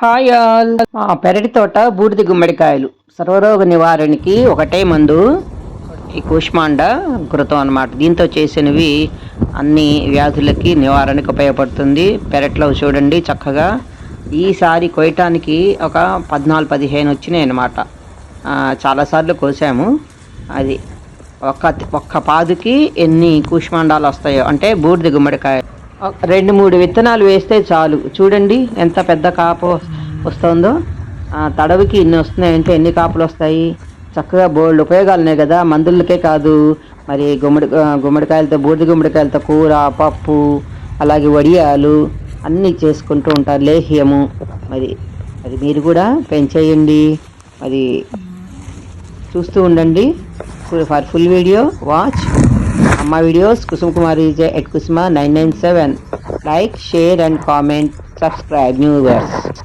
Hi all. పెరటి తోట బూడిద గుమ్మడికాయలు. సర్వరోగ నివారణకి ఒకటే మందు ఈ కూష్మాండ కృతం అనమాట దీంతో చేసినవి అన్ని వ్యాధులకి నివారణకు ఉపయోగపడుతుంది. పెరట్లో చూడండి చక్కగా. ఈసారి కోయటానికి ఒక పద్నాలుగు పదిహేను వచ్చినాయి అన్నమాట. చాలాసార్లు కోసాము. అది ఒక్క ఒక్క పాదుకి ఎన్ని కూష్మాండాలు వస్తాయో అంటే బూడిద గుమ్మడికాయ రెండు మూడు విత్తనాలు వేస్తే చాలు. చూడండి ఎంత పెద్ద కాపు వస్తుందో. తడవికి ఇన్ని వస్తున్నాయంటే ఎన్ని కాపులు వస్తాయి? చక్కగా బోల్డ్ ఉపయోగాలు ఉన్నాయి కదా. మందులకే కాదు. మరి గుమ్మడి గుమ్మడికాయలతో బూడిద గుమ్మడికాయలతో కూర పప్పు అలాగే వడియాలు అన్నీ చేసుకుంటూ ఉంటారు. లేహ్యము. మరి మరి మీరు కూడా పెంచేయండి. మరి చూస్తూ ఉండండి. For full video. వాచ్. అమ్మ videos Kusum Kumari at Kusuma nine nine seven like share and comment subscribe new verse